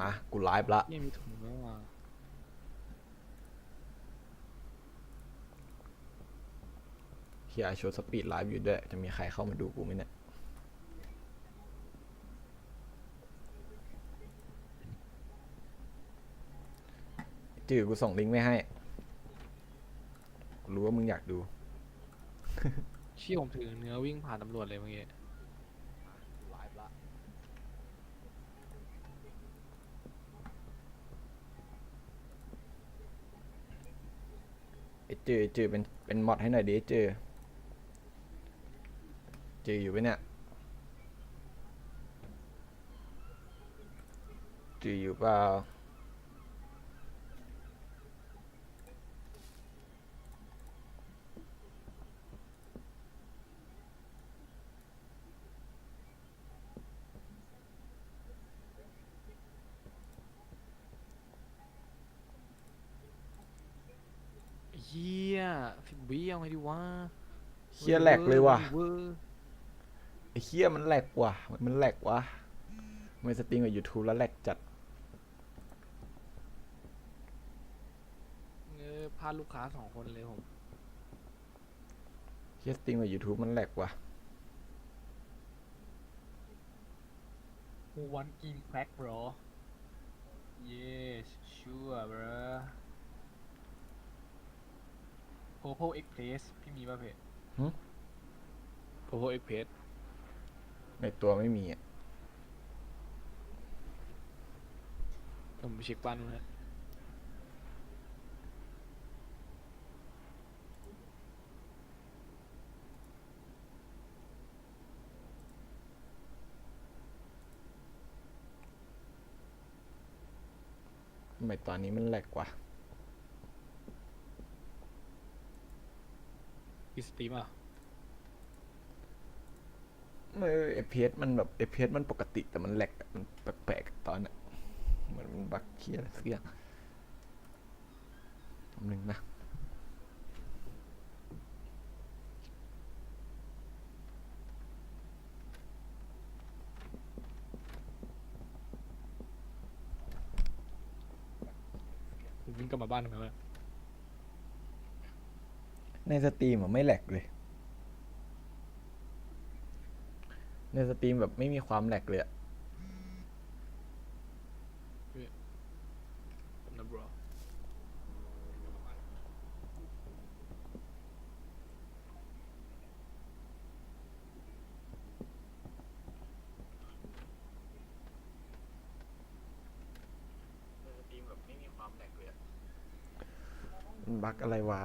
มากูไลฟ์ละยังมีถุงแล้วอะเฮียโชว์สปีดไลฟ์อยู่ด้วย จะมีใครเข้ามาดูกูไหมเนี่ยจือกูส่งลิงก์ไว้ให้ กูรู้ว่ามึงอยากดูเชี่ยผมถือเนื้อวิ่งผ่านตำรวจเลยเมื่อกี้ ไลฟ์ละไอ้ จือจือเป็นเป็นมอดให้หน่อยดิจือจืออยู่ไหมเนี่ยจืออยู่เปล่า เฮียสิบวิเอาไงดีวะเฮียแหลกเลยว่ะเวอร์ไอ้เฮียมันแหลกว่ะ มันแหลกว่ะไม่สตรีมกับ YouTube แล้วแหลกจัดเออพลาดลูกค้าสองคนเลยผมเฮียสตรีมกับ YouTube มันแหลกว่ะ Who want game crack bro Yes sure bro Purple Express พี่มีป่ะเพจโอ้โหเอ็กเพสในตัวไม่มีอะผมไปเช็คบ้านนู้นฮะทำไมตอนนี้มันแหลกว่ะ อีสตรีมอะเออ FPS มันแบบ FPS มันปกติแต่มันแหลกอะมันแปลกๆอะตอนเนี้ยเหมือนมันบักเคียอะไรสักอย่างแป๊บนึงนะผมวิ่งกลับมาบ้านทำไมวะ ในสตรีมอะไม่แหลกเลย ในสตรีมแบบไม่มีความแหลกเลยอะนะบรอในสตรีมแบบไม่มีความแหลกเลยอะมันบักอะไรวะ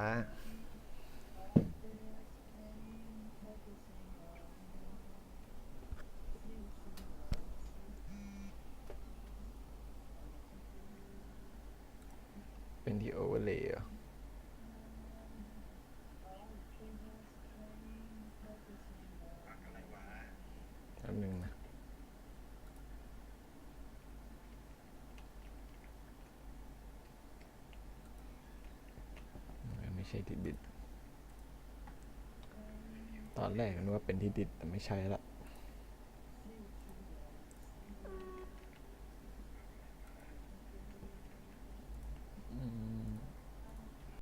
เป็นที่โอเวอร์เลยเหรอแป๊บนึงนะไม่ใช่ที่ดิด ตอนแรกนึกว่าเป็นที่ดิดแต่ไม่ใช่ละ